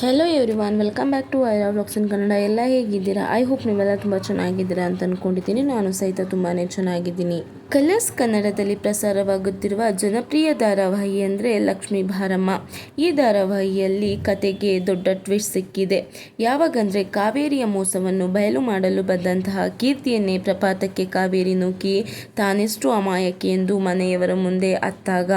Hello everyone welcome back to Aira vlogs in Kannada ಎಲ್ಲ ಹೇಗಿದ್ದೀರಾ? I hope ನೀವೆಲ್ಲ ತುಂಬ ಚೆನ್ನಾಗಿದ್ದೀರಾ ಅಂತ ಅಂದ್ಕೊಂಡಿದ್ದೀನಿ ನಾನು ಸಹಿತ ತುಂಬಾ ಚೆನ್ನಾಗಿದ್ದೀನಿ. ಕಲರ್ಸ್ ಕನ್ನಡದಲ್ಲಿ ಪ್ರಸಾರವಾಗುತ್ತಿರುವ ಜನಪ್ರಿಯ ಧಾರಾವಾಹಿ ಅಂದರೆ ಲಕ್ಷ್ಮೀ ಭಾರಮ್ಮ. ಈ ಧಾರಾವಾಹಿಯಲ್ಲಿ ಕತೆಗೆ ದೊಡ್ಡ ಟ್ವಿಸ್ಟ್ ಸಿಕ್ಕಿದೆ. ಯಾವಾಗಂದರೆ ಕಾವೇರಿಯ ಮೋಸವನ್ನು ಬಯಲು ಮಾಡಲು ಬಂದಂತಹ ಕೀರ್ತಿಯನ್ನೇ ಪ್ರಪಾತಕ್ಕೆ ಕಾವೇರಿ ನೂಕಿ ತಾನೆಷ್ಟು ಅಮಾಯಕಿ ಎಂದು ಮನೆಯವರ ಮುಂದೆ ಅತ್ತಾಗ.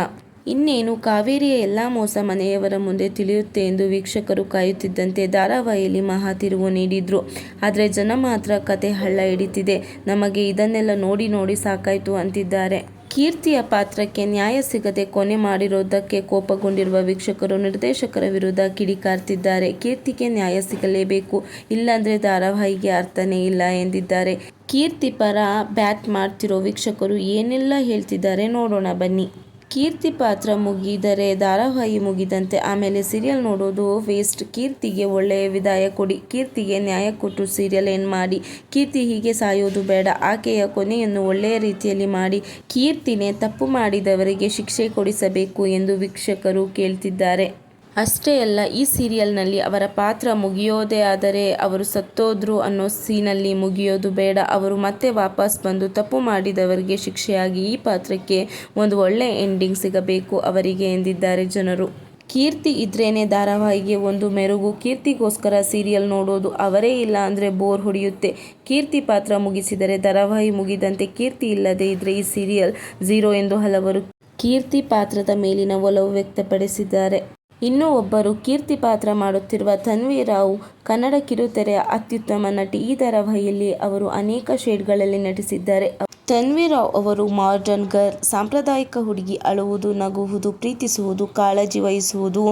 ಇನ್ನೇನು, ಕಾವೇರಿಯ ಎಲ್ಲ ಮೋಸ ಮನೆಯವರ ಮುಂದೆ ತಿಳಿಯುತ್ತೆ ಎಂದು ವೀಕ್ಷಕರು ಕಾಯುತ್ತಿದ್ದಂತೆ ಧಾರಾವಾಹಿಯಲ್ಲಿ ಮಹಾ ತಿರುವು ನೀಡಿದ್ರು. ಆದರೆ ಜನ ಮಾತ್ರ ಕತೆ ಹಳ್ಳ ಹಿಡಿತಿದೆ. ನಮಗೆ ಇದನ್ನೆಲ್ಲ ನೋಡಿ ನೋಡಿ ಸಾಕಾಯಿತು ಅಂತಿದ್ದಾರೆ. ಕೀರ್ತಿಯ ಪಾತ್ರಕ್ಕೆ ನ್ಯಾಯ ಸಿಗದೆ ಕೊನೆ ಮಾಡಿರೋದಕ್ಕೆ ಕೋಪಗೊಂಡಿರುವ ವೀಕ್ಷಕರು ನಿರ್ದೇಶಕರ ವಿರುದ್ಧ ಕಿಡಿಕಾರ್ತಿದ್ದಾರೆ ಕೀರ್ತಿಗೆ ನ್ಯಾಯ ಸಿಗಲೇಬೇಕು, ಇಲ್ಲಾಂದ್ರೆ ಧಾರಾವಾಹಿಗೆ ಅರ್ಥನೇ ಇಲ್ಲ ಎಂದಿದ್ದಾರೆ. ಕೀರ್ತಿ ಪರ ಬ್ಯಾಟ್ ಮಾಡ್ತಿರೋ ವೀಕ್ಷಕರು ಏನೆಲ್ಲ ಹೇಳ್ತಿದ್ದಾರೆ ನೋಡೋಣ ಬನ್ನಿ. ಕೀರ್ತಿ ಪಾತ್ರ ಮುಗಿದರೆ ಧಾರಾವಾಹಿ ಮುಗಿದಂತೆ ಆಮೇಲೆ ಸೀರಿಯಲ್ ನೋಡೋದು ವೇಸ್ಟ್ ಕೀರ್ತಿಗೆ ಒಳ್ಳೆಯ ವಿದಾಯ ಕೊಡಿ. ಕೀರ್ತಿಗೆ ನ್ಯಾಯ ಕೊಟ್ಟು ಸೀರಿಯಲ್ ಏನು ಮಾಡಿ? ಕೀರ್ತಿ ಹೀಗೆ ಸಾಯೋದು ಬೇಡ. ಆಕೆಯ ಕೊನೆಯನ್ನು ಒಳ್ಳೆಯ ರೀತಿಯಲ್ಲಿ ಮಾಡಿ. ಕೀರ್ತಿನೇ ತಪ್ಪು ಮಾಡಿದವರಿಗೆ ಶಿಕ್ಷೆ ಕೊಡಿಸಬೇಕು ಎಂದು ವೀಕ್ಷಕರು ಕೇಳ್ತಿದ್ದಾರೆ. ಅಷ್ಟೇ ಅಲ್ಲ, ಈ ಸೀರಿಯಲ್ನಲ್ಲಿ ಅವರ ಪಾತ್ರ ಮುಗಿಯೋದೇ ಆದರೆ ಅವರು ಸತ್ತೋದ್ರು ಅನ್ನೋ ಸೀನಲ್ಲಿ ಮುಗಿಯೋದು ಬೇಡ. ಅವರು ಮತ್ತೆ ವಾಪಸ್ ಬಂದು ತಪ್ಪು ಮಾಡಿದವರಿಗೆ ಶಿಕ್ಷೆಯಾಗಿ ಈ ಪಾತ್ರಕ್ಕೆ ಒಂದು ಒಳ್ಳೆ ಎಂಡಿಂಗ್ ಸಿಗಬೇಕು ಅವರಿಗೆ ಎಂದಿದ್ದಾರೆ ಜನರು. ಕೀರ್ತಿ ಇದ್ರೇನೆ ಧಾರಾವಾಹಿಗೆ ಒಂದು ಮೆರುಗು. ಕೀರ್ತಿಗೋಸ್ಕರ ಸೀರಿಯಲ್ ನೋಡೋದು ಅವರೇ ಇಲ್ಲ ಅಂದರೆ ಬೋರ್ ಹೊಡೆಯುತ್ತೆ. ಕೀರ್ತಿ ಪಾತ್ರ ಮುಗಿಸಿದರೆ ಧಾರಾವಾಹಿ ಮುಗಿದಂತೆ ಕೀರ್ತಿ ಇಲ್ಲದೆ ಇದ್ರೆ ಈ ಸೀರಿಯಲ್ ಝೀರೋ ಎಂದು ಹಲವರು ಕೀರ್ತಿ ಪಾತ್ರದ ಮೇಲಿನ ಒಲವು ವ್ಯಕ್ತಪಡಿಸಿದ್ದಾರೆ. ಇನ್ನೂ ಒಬ್ಬರು ಕೀರ್ತಿ ಪಾತ್ರ ಮಾಡುತ್ತಿರುವ ತನ್ವಿ ರಾವ್ ಕನ್ನಡ ಕಿರುತೆರೆಯ ಅತ್ಯುತ್ತಮ ನಟಿ ಈ ಧಾರಾವಾಹಿಯಲ್ಲಿ ಅವರು ಅನೇಕ ಶೇಡ್ಗಳಲ್ಲಿ ನಟಿಸಿದ್ದಾರೆ. ತನ್ವಿ ರಾವ್ ಅವರು ಮಾಡರ್ನ್ ಗರ್ಲ್ ಸಾಂಪ್ರದಾಯಿಕ ಹುಡುಗಿ ಅಳುವುದು, ನಗುವುದು, ಪ್ರೀತಿಸುವುದು, ಕಾಳಜಿ ವಹಿಸುವುದು,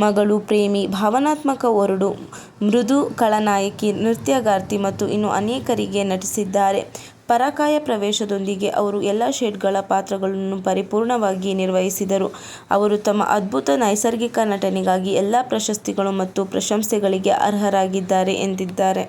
ಮಗಳು ಪ್ರೇಮಿ, ಭಾವನಾತ್ಮಕ ಒರಡು, ಮೃದು, ಖಳನಾಯಕಿ, ನೃತ್ಯಗಾರ್ತಿ ಮತ್ತು ಇನ್ನು ಅನೇಕರಿಗೆ ನಟಿಸಿದ್ದಾರೆ. ಪರಕಾಯ ಪ್ರವೇಶದೊಂದಿಗೆ ಅವರು ಎಲ್ಲ ಶೇಡ್ಗಳ ಪಾತ್ರಗಳನ್ನು ಪರಿಪೂರ್ಣವಾಗಿ ನಿರ್ವಹಿಸಿದರು. ಅವರು ತಮ್ಮ ಅದ್ಭುತ ನೈಸರ್ಗಿಕ ನಟನೆಗಾಗಿ ಎಲ್ಲ ಪ್ರಶಸ್ತಿಗಳು ಮತ್ತು ಪ್ರಶಂಸೆಗಳಿಗೆ ಅರ್ಹರಾಗಿದ್ದಾರೆ ಎಂದಿದ್ದಾರೆ.